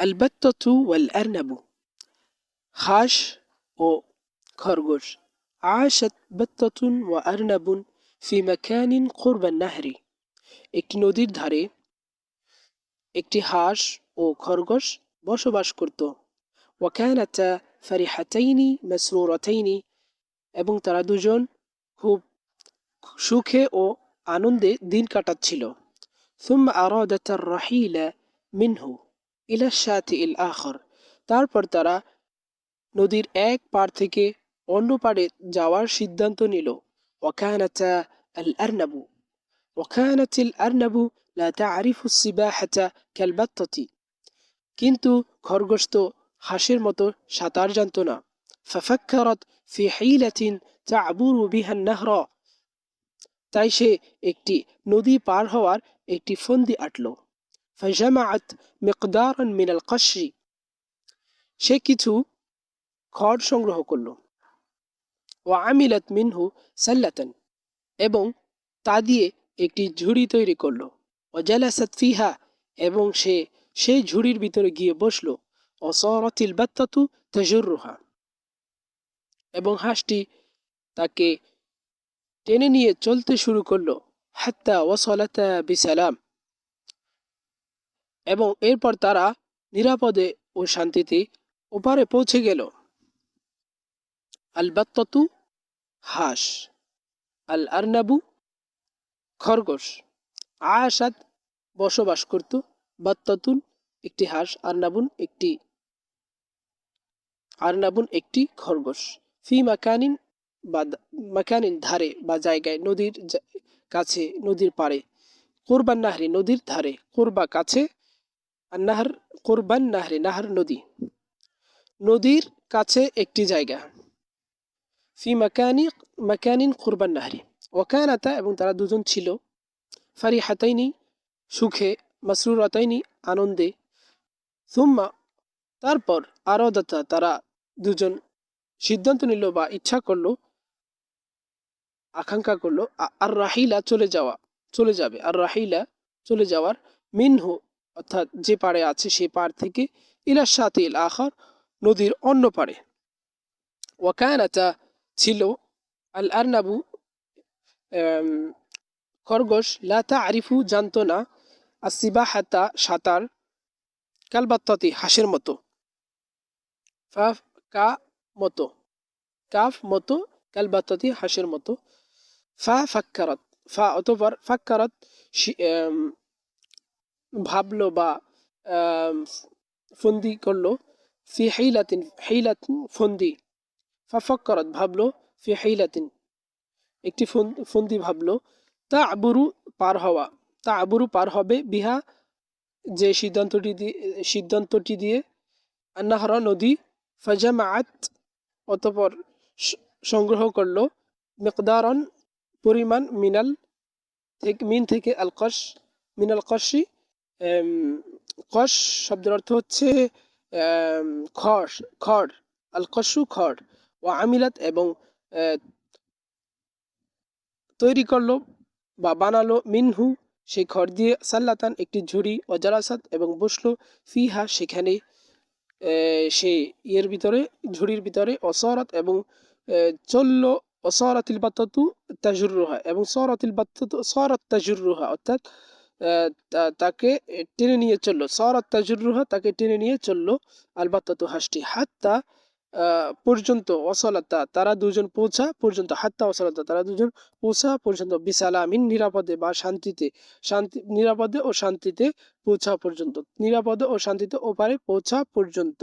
আলবাত্তু ওয়াল আরনাবু হাঁস ও খরগোশ عاشت بطة وأرنب في مكان قرب النهر একটি নদীর ধারে একটি হাঁস ও খরগোশ বসবাস করত ওয়াকানাতা ফারিহাতাইনি মাসরুরাতাইনি এবং তারা দুজন খুব সুখে ও আনন্দে দিন কাটাচ্ছিল ثم أرادت الرحيل ইলা সাথে ইল আখর। তারপর তারা নদীর এক পার থেকে অন্য পাড়ে যাওয়ার সিদ্ধান্ত নিল। ওখানাচা আল আরনাবু। ওখানাচিল আরনাবু লাতা আরিফুসিবা হ্যাচা ক্যালবাত্ততি কিন্তু খরগোশ তো হাঁসের মতো সাঁতার জানত না। ফাফাক্ষারত ফি হাইলাতিন তা আবুর বিহান নাহর। তাই সে একটি নদী পার হওয়ার একটি ফন্দি আটল। ফাইজামাআত মিকদারান মিনাল কাশি সে কিছু খড় সংগ্রহ করল ও আমিলত মিনহু সাল্লাতান এবং তা দিয়ে একটি ঝুড়ি তৈরি করল। ওজালাসাত ফিহা এবং সে সেই ঝুড়ির ভিতরে গিয়ে বসল। অসরতিল বাত্তাতু তজুরুহা এবং হাঁসটি তাকে টেনে নিয়ে চলতে শুরু করল। হাত্তা ওসলাতা বিসালাম এবং এরপর তারা নিরাপদে ও শান্তিতে ওপারে পৌঁছে গেল। আলবাত্তু হাঁস আল আরনাবু খরগোশ আশাদ বসবাস করত। বাত্তাতুন একটি হাঁস আরনাবুন একটি আরনাবুন একটি খরগোশ। ফি মাকানিন বা মাকানিন ধারে বা জায়গায়, নদীর কাছে, নদীর পাড়ে, কোরবান নাহরি নদীর ধারে, কোরবা কাছে আর নাহার কোরবান নাহরি নাহার নদী। নদীর কাছে একটি জায়গা। ফি মাকানি, মাকানিন কোরবান নাহরি। ওকানাতা এবং তারা দুজন ছিল। ফারি হাতাইনি সুখে মাসরুর আতাইনি আনন্দে। সুম্মা, তারপর আরদাতা, তারা দুজন সিদ্ধান্ত নিল বা ইচ্ছা করল, আকাঙ্ক্ষা করল আর রাহিলা চলে যাওয়া, চলে যাবে। আর রাহিলা চলে যাওয়ার মিনহু অর্থাৎ যে পাড়ে আছে সে পাড় থেকে ইলার সাথে আখার নদীর অন্য পাড়ে। ওয়াকানাতা ছিল আল আরনাবু খরগোশ লাতা আরিফু জানতো না আসিবা হাতা সাঁতার, কালবাত্তাতি হাঁসের মতো। ফাফ, কা মতো। কাফ মতো, কালবাত্তাতি হাঁসের মতো। ফা ফাক্কারত, ফা অতপর ফাক্কারত ভাবলো বা ফন্দি করল, ফি হাইলাতিন হাইলাতিন ফন্দি। ফাফাক্করত ভাবলো, ফি হাইলাতিন। একটি ফন্দি ভাবলো তা আবুরু পার হওয়া। তা আবুরু পার হবে বিহা? যে সিদ্ধান্তটি দিয়ে সিদ্ধান্তটি দিয়ে, আন্নাহরা নদী ফাজামাআত। অতপর সংগ্রহ করল, মিকদারন পরিমাণ মিনাল থেকে মিন থেকে আল কস মিনাল কসি কস শব্দের অর্থ হচ্ছে খড় খড় আল কসু খড় ও আমিলাত এবং তৈরি করল বা বানালো মিনহু। সেই খড় দিয়ে সাল্লাতান একটি ঝুড়ি ও জারাসাত এবং বসল ফিহা সেখানে সে ইয়ের ভিতরে, ঝুড়ির ভিতরে অসরত এবং চলল অসরাতিল বাত্তাতু তাজুরুহা এবং সরাতিল বাত্তাতু সরাত তাজুরুহা অর্থাৎ তাকে টেনে নিয়ে চলল। সরাত তাজুরুহা তাকে টেনে নিয়ে চলল আলবাত্তাতু হাসটি। হাত্তা পর্যন্ত অসলাতা তারা দুজন পৌঁছা পর্যন্ত, হাত্তা অসলাতা তারা দুজন পৌঁছা পর্যন্ত বিসালামিন নিরাপদে বা শান্তিতে, শান্তি, নিরাপদে ও শান্তিতে পৌঁছা পর্যন্ত, নিরাপদে ও শান্তিতে ওপারে পৌঁছা পর্যন্ত।